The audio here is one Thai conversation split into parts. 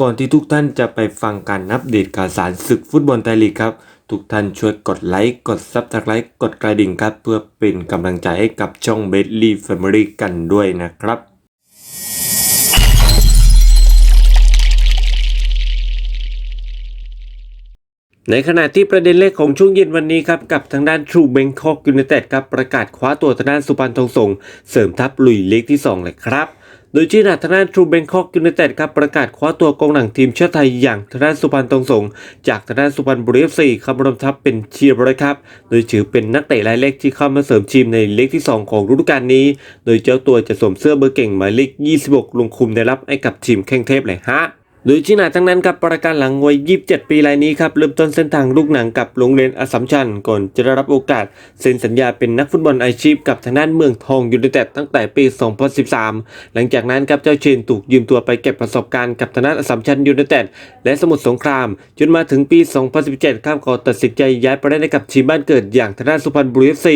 ก่อนที่ทุกท่านจะไปฟังการอัปเดตข่าวสารศึกฟุตบอลไทยลีกครับ ทุกท่านช่วยกดไลค์กดซับสไครต์กดกระดิ่งครับ เพื่อเป็นกำลังใจให้กับช่องเบสลี่แฟมิลี่กันด้วยนะครับ ในขณะที่ประเด็นเลขของช่วงเย็นวันนี้ครับกับทางด้าน True Bangkok United ครับประกาศคว้าตัวทางด้านสุพรรณทองสงเสริมทัพลุยเลขที่ 2 เลยครับ โดยที่หนาทางด้านทรูเบงคอกยูเนเต็ดครับประกาศคว้าตัวกองหลังทีมชาติไทยอย่างทนานสุพรรณตรงสงจากทนานสุพรรณบุรี FC ครับรวมทัพเป็นเชียร์บริครับ โดยถือเป็นนักเตะรายเล็กที่เข้ามาเสริมทีมในเลกที่ 2 ของฤดูกาลนี้ โดยเจ้าตัวจะสวมเสื้อเบอร์เก่งหมายเลข 26 ลงคุมได้รับให้กับทีมแข้งเทพเลยฮะ โดยที่หนาทั้งนั้นครับประการหลังวัย 27 ปีรายนี้ครับเริ่มต้นเส้นทางลูกหนังกับโรงเรียนอสสัมชัญก่อนจะได้รับโอกาสเซ็นสัญญาเป็นนักฟุตบอลอาชีพกับทางด้านเมืองทองยูไนเต็ดตั้งแต่ปี 2013 หลังจากนั้นครับเจ้าเชนถูกยืมตัวไปเก็บประสบการณ์กับทางด้านอสสัมชัญยูไนเต็ดและสมุทรสงคราม จนมาถึงปี 2017ครับก็ตัดสินใจย้ายไปเล่นให้กับทีมบ้านเกิดอย่างทางด้านสุพรรณบุรี FC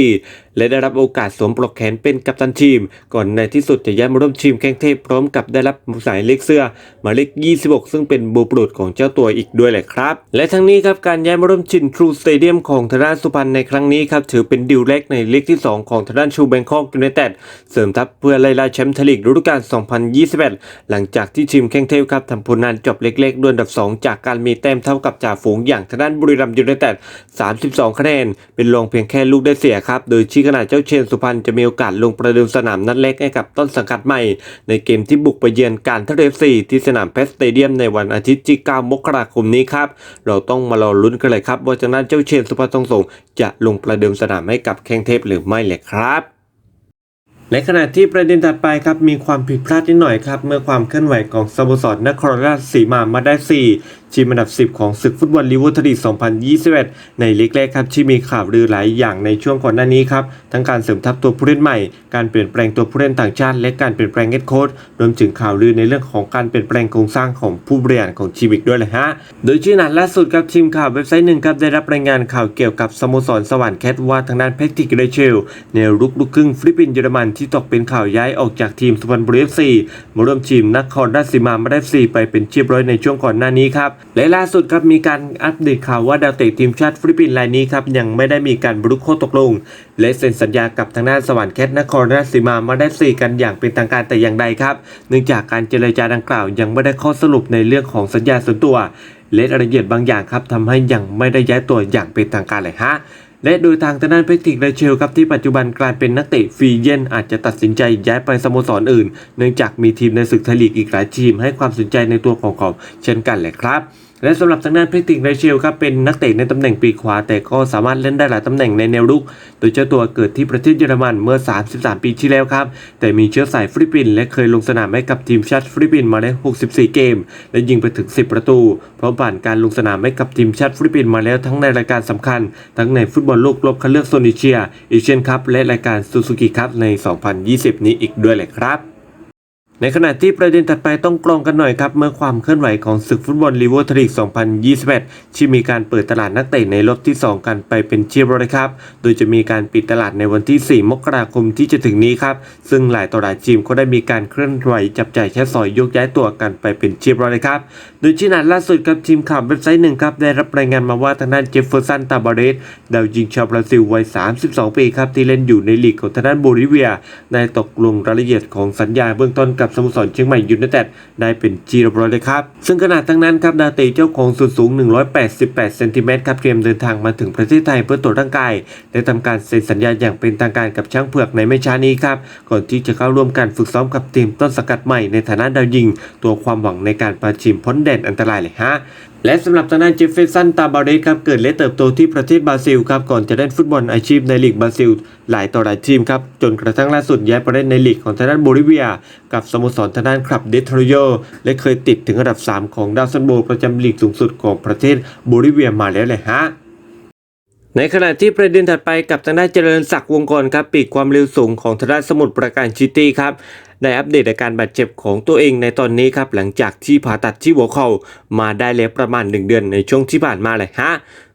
และได้รับโอกาสสวมปลอกแขนเป็นกัปตันทีม ก่อนในที่สุดจะย้ายมาร่วมทีมแข้งเทพพร้อมกับได้รับสายเลขเสื้อหมายเลข26ซึ่งเป็นบูปรุษของเจ้าตัวอีกด้วยแหละครับ และทั้งนี้ครับการย้ายมาร่วมชินทรูสเตเดียมของทางด้านสุพรรณในครั้งนี้ครับถือเป็นดิวเล็กในเลขที่ 2 ของทางด้านชูแบงคอกยูไนเต็ดเสริมทัพเพื่อไล่ล่าแชมป์ไทยลีกฤดูกาล 2021 หลังจากที่ทีมแข้งเทพครับทำผลงานจบเล็กๆด้วยอันดับ 2 จากการมีแต้มเท่ากับจ่าฝูงอย่างทางด้านบุรีรัมย์ยูไนเต็ด 32 คะแนน เป็นรองเพียงแค่ลูกได้เสียครับ โดยชี้ขณะเจ้าเชนสุพรรณจะมีโอกาสลงประเดิมสนามนัดเล็กให้กับต้นสังกัดใหม่ ในเกมที่บุกไปเยือนการท่าเรือ FC ที่สนามเพชรสเตเดียมในวันอาทิตย์ที่ 9 มกราคมนี้ครับ เราต้องมารอลุ้นกันเลยครับ ว่าจากนั้นเจ้าเชนสุพรรณทองสงจะลงประเดิมสนามให้กับแข้งเทพหรือไม่เลยครับในขณะที่ประเด็นถัดไปครับมีความผิดพลาดนิดหน่อยครับ เมื่อความเคลื่อนไหวของสโมสรนครราชสีมามาได้ 4 ทีมอันดับ 10 ของศึกฟุตบอลลีวูดทลี2021 ในลีกแรกครับที่มีข่าวลือหลายอย่างในช่วงก่อนหน้านี้ครับทั้งการเสริมทัพตัวผู้เล่นใหม่ การเปลี่ยนแปลงตัวผู้เล่นต่างชาติ และการเปลี่ยนแปลงเฮดโค้ชรวมถึงข่าวลือในเรื่องของการเปลี่ยนแปลงโครงสร้างของผู้บริหารของทีมอีกด้วยเลยฮะโดยชื่อหนันล่าสุดครับทีมข่าวเว็บไซต์หนึ่งครับได้รับรายงานข่าวเกี่ยวกับสโมสรสวรรค์แคทว่าทางด้านแพทริกเรเชลแนวรุกลูกครึ่งฟิลิปปินส์เยอรมันที่ตกเป็นข่าวย้ายออกจากทีมสุพรรณบุรีเอฟซีมาร่วมทีมนครราชสีมามาได้ซีไปเป็นเรียบร้อยในช่วงก่อนหน้านี้ครับและล่าสุดครับมีการอัปเดตข่าวว่าดาวเตะทีมชาติฟิลิปปินส์รายนี้ครับยังไม่ได้มีการบรรลุข้อตกลง และเซ็นสัญญากับทางด้านสวรรค์แคทนครราชสีมามาได้สีกันอย่างเป็นทางการแต่อย่างใดครับ เนื่องจากการเจรจาดังกล่าวยังไม่ได้ข้อสรุปในเรื่องของสัญญาส่วนตัวและรายละเอียดบางอย่างครับทำให้ยังไม่ได้ย้ายตัวอย่างเป็นทางการเลยฮะ และโดยทางทางด้านเพติกไรเชลครับที่ปัจจุบันกลายเป็นนักเตะฟรีเยนอาจจะตัดสินใจย้ายไปสโมสรอื่น เนื่องจากมีทีมในศึกไทยลีกอีกหลายทีมให้ความสนใจในตัวของเขาเช่นกันแหละครับ และสำหรับทางด้านเพติกเรเชลครับเป็นนักเตะในตำแหน่งปีกขวา แต่ก็สามารถเล่นได้หลายตำแหน่งในแนวรุก โดยเจ้าตัวเกิดที่ประเทศเยอรมันเมื่อ 33 ปีที่แล้วครับ แต่มีเชื้อสายฟิลิปปินส์และเคยลงสนามให้กับทีมชาติฟิลิปปินส์มาแล้ว 64 เกม และยิงไปถึง 10 ประตูพร้อมผ่านการลงสนามให้กับทีมชาติฟิลิปปินส์มาแล้วทั้งในรายการสำคัญ ทั้งในฟุตบอลโลกรอบคัดเลือกโซนเอเชียเอเชียนคัพและรายการซูซูกิคัพใน 2020 นี้อีกด้วยแหละครับ ในขณะที่ประเด็นถัดไปต้องกรองกันหน่อยครับ เมื่อความเคลื่อนไหวของศึกฟุตบอลลีเวอร์ทลีก 2021 ที่มีการเปิดตลาดนักเตะในรอบที่ 2 กันไปเป็นเรียบร้อยครับ โดยจะมีการปิดตลาดในวันที่ 4 มกราคมที่จะถึงนี้ครับ ซึ่งหลายต่อหลายทีมก็ได้มีการเคลื่อนไหวจับจ่ายแค่สอยยกย้ายตัวกันไปเป็นเรียบร้อยครับ โดยที่นัดล่าสุดกับทีมข่าวเว็บไซต์หนึ่งครับได้รับรายงานมาว่าทางด้านเจฟเฟอร์สันตาบาเรสดาวยิงชาวบราซิลวัย 32 ปีครับที่เล่นอยู่ในลีกของทางด้านโบลิเวียได้ตกลงรายละเอียดของสัญญาเบื้องต้นกับสโมสรเชียงใหม่ยูไนเต็ดได้เป็นจีรบร้อยเลยครับ ซึ่งขนาดทั้งนั้นครับดาเตะเจ้าของสุดสูง 188 เซนติเมตรครับเตรียมเดินทางมาถึงประเทศไทยเพื่อตรวจร่างกาย และทำการเซ็นสัญญาอย่างเป็นทางการกับช้างเผือกในไม่ช้านี้ครับ ก่อนที่จะเข้าร่วมการฝึกซ้อมกับทีมต้นสกัดใหม่ในฐานะดาวยิง ตัวความหวังในการประชิมพ้นแดนอันตรายเลยฮะ และสำหรับทางด้านเจฟเฟอร์สันตาบาเรสครับเกิดและเติบโตที่ประเทศบราซิลครับก่อนจะเล่นฟุตบอลอาชีพในลีกบราซิล หลายต่อหลายทีมครับจนกระทั่งล่าสุดย้ายไปเล่นในลีกของทางด้านโบลิเวีย กับสโมสรทางด้านคลับเดทรโยและเคยติดถึงอันดับ 3 ของดาวซันโบประจำลีกสูงสุดของประเทศโบลิเวียมาแล้วเลยฮะในขณะที่ประเด็นถัดไปกับทางด้านเจริญศักดิ์วงกรครับปีกความเร็วสูงของทางด้านสมุทรปราการซิตี้ครับ ได้อัปเดตอาการบาดเจ็บของตัวเองในตอนนี้ครับหลังจากที่ผ่าตัดที่หัวเข่ามาได้แล้วประมาณ 1 เดือนในช่วงที่ผ่านมาเลยฮะ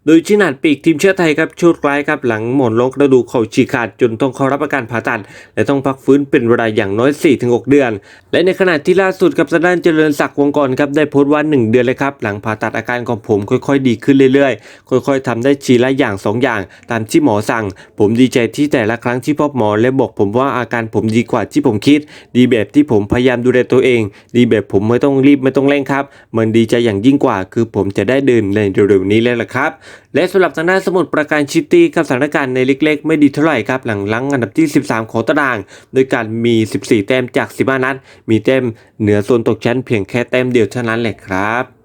โดยชินาดปีกทีมชาติไทยครับโชดร้ายครับหลังหมอนรองกระดูกเข่าฉีกขาดจนต้องเข้ารับประการผ่าตัด และต้องพักฟื้นเป็นเวลาอย่างน้อย 4-6 เดือน และในขณะที่ล่าสุดกับทางด้านเจริญศักดิ์วงกรครับได้โพสต์ว่า 1 เดือนเลยครับ หลังผ่าตัดอาการของผมค่อยๆ ดีขึ้นเรื่อยๆ ค่อยๆทำได้ทีละอย่าง 2 อย่าง ตามที่หมอสั่ง ผมดีใจที่แต่ละครั้งที่พบหมอและบอกผมว่าอาการผมดีกว่าที่ผมคิด ดีแบบที่ผมพยายามดูแลตัวเอง ดีแบบผมไม่ต้องรีบไม่ต้องเร่งครับ มันดีใจอย่างยิ่งกว่า คือผมจะได้เดินในเร็วๆนี้แล้วล่ะครับและสำหรับทางด้านสมุทรปราการชิตี้ครับสถานการณ์ในเล็กๆ ไม่ดีเท่าไหร่ครับหลังลังอันดับที่ 13 ของตาราง โดยการมี 14 แต้มจาก 15 นัด มีแต้มเหนือโซนตกชั้นเพียงแค่แต้มเดียวเท่านั้นแหละครับ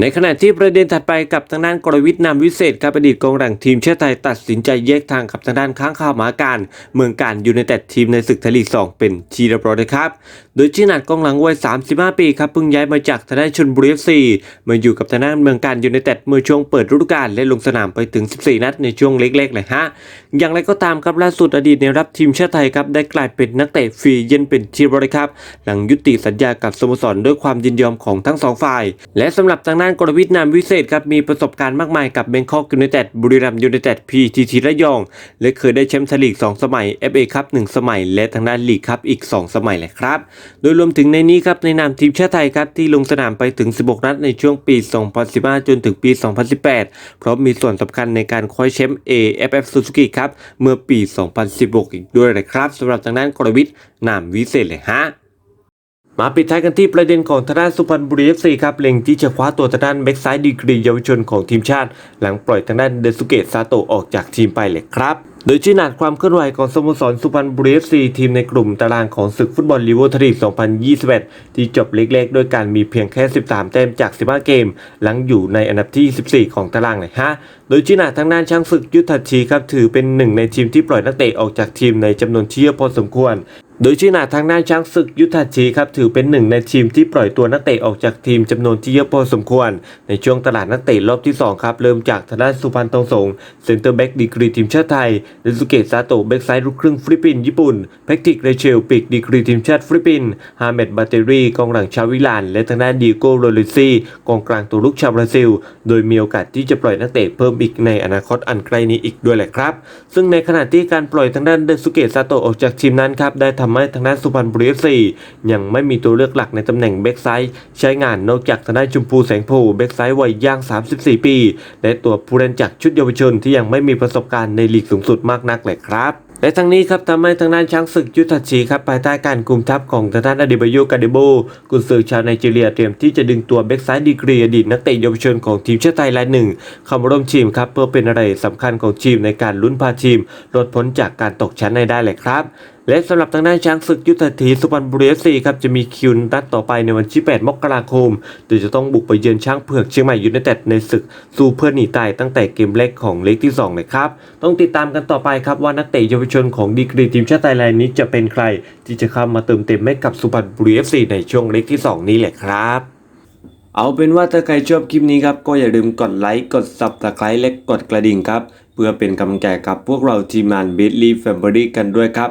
ในขณะที่ประเด็นถัดไปกับทางด้านกรวิทนามวิเศษครับอดีตกองหลังทีมชาติไทยตัดสินใจแยกทางกับทางด้านค้างข่าวหมาการ เมืองการยูไนเต็ดทีมในศึกไทยลีก 2 เป็นทีเรียบร้อยนะครับ โดยชินาดกองหลังวัย 35 ปีครับเพิ่งย้ายมาจากทางด้านชนบุรีเอฟซีมาอยู่กับทางด้านเมืองการยูไนเต็ดเมื่อช่วงเปิดฤดูกาลและลงสนามไปถึง 14 นัดในช่วงเล็กๆเลยฮะ อย่างไรก็ตามครับล่าสุดอดีตในรับทีมชาติไทยครับได้กลายเป็นนักเตะฟรีเย็นเป็นทีมบริครับ หลังยุติสัญญากับสโมสรด้วยความยินยอมของทั้งสองฝ่าย และสำหรับทางด้านกรวิทย์นามวิเศษครับมีประสบการณ์มากมายกับเบงคอกยูไนเต็ดบุรีรัมยูไนเต็ดพีทีทีระยอง และเคยได้แชมป์ไทยลีก 2 สมัย FA ครับ1สมัย และทางด้านลีกครับอีก 2 สมัยเลยครับ โดยรวมถึงในนี้ครับในนามทีมชาติไทยครับที่ลงสนามไปถึง 16 นัดในช่วงปี 2015 จนถึงปี 2018 เพราะมีส่วนสำคัญในการคว้าแชมป์ AFF Suzuki ครับเมื่อปี 2016 อีกด้วยนะครับสำหรับทางด้านกรวิทย์นามวิเศษเลยฮะมาปิดท้ายกันที่ประเด็นของทางด้านสุพรรณบุรีเอฟซีครับเล็งที่จะคว้าตัวทางด้านแบ็กซ้ายดีกรีเยาวชนของทีมชาติ หลังปล่อยทางด้านเดซุเกะซาโตะออกจากทีมไปเลยครับ โดยชี้หนัดความเคลื่อนไหวของสโมสรสุพรรณบุรีเอฟซีทีมในกลุ่มตารางของศึกฟุตบอลลีเวทรี2021 ที่จบเล็กๆด้วยการมีเพียงแค่ 13 แต้มจาก 15 เกม หลังอยู่ในอันดับที่ 14 ของตารางเลยฮะ โดยชี้หนัดทางด้านช่างศึกยุทธชีครับถือเป็นหนึ่งในทีมที่ปล่อยนักเตะออกจากทีมในจำนวนที่เยอะพอสมควร โดยชี้หนาทางด้านช้างศึกยุทธาชีครับถือเป็นหนึ่งในทีมที่ปล่อยตัวนักเตะออกจากทีมจำนวนที่เยอะพอสมควร ในช่วงตลาดนักเตะรอบที่ 2 ครับเริ่มจากทางด้านสุพรรณทองสงเซนเตอร์แบ็กดีกรีทีมชาติไทยเดซุเกะซาโตะแบ็กซ้ายลูกครึ่งฟิลิปปินส์ญี่ปุ่นแพคติกเรเชลปีกดีกรีทีมชาติฟิลิปปินส์ฮาเมดบาเตรีกองหลังชาววิลาน และทางด้านดีโก้โรลิซีกองกลางตัวลุกชาวบราซิล โดยมีโอกาสที่จะปล่อยนักเตะเพิ่มอีกในอนาคตอันใกล้นี้อีกด้วยแหละครับ ซึ่งในขณะที่การปล่อยทางด้านเดซุเกะซาโตะออกจากทีมนั้นครับได้ททำให้ทางด้านสุพรรณบุรีเอฟซียังไม่มีตัวเลือกหลักในตำแหน่งแบ็กซ้ายใช้งานนอกจากทางด้านชมพูแสงโพแบ็กซ้ายวัยย่าง 34 ปี และตัวผู้เล่นจากชุดเยาวชนที่ยังไม่มีประสบการณ์ในลีกสูงสุดมากนักเลยครับและทั้งนี้ครับทำให้ทางด้านช้างศึกยุทธชีครับภายใต้การคุมทัพของทางด้านอดิบายุกาเดโบกุนซือชาวไนจีเรียเตรียมที่จะดึงตัวแบ็กซ้ายดีกรีอดีตนักเตะเยาวชนของทีมชาติไทยรายหนึ่งเข้ามาร่วมทีมครับเพื่อเป็นอะไรสำคัญของทีมในการลุ้นพาทีมลดพ้นจากการตกชั้นในได้เลยครับ และสำหรับทางด้านช้างศึกยุทธธีสุพรรณบุรีเอฟซีครับจะมีคิวนัดต่อไปในวันที่ 8 มกราคมโดยจะต้องบุกไปเยือนช้างเผือกเชียงใหม่ยูไนเต็ดในศึกสู้เพื่อหนีตายตั้งแต่เกมแรกของเลกที่2เลยครับ ต้องติดตามกันต่อไปครับว่านักเตะเยาวชนของดีกรีทีมชาติไทยรายนี้จะเป็นใคร ที่จะเข้ามาเติมเต็มให้กับสุพรรณบุรีเอฟซีในช่วงเลกที่ 2 นี้แหละครับเอาเป็นว่าถ้าใครชอบคลิปนี้ครับก็อย่าลืมกดไลค์กด subscribe และกดกระดิ่งครับเพื่อเป็นกำลังใจกับพวกเราทีมงาน b i t l y Family กันด้วยครับ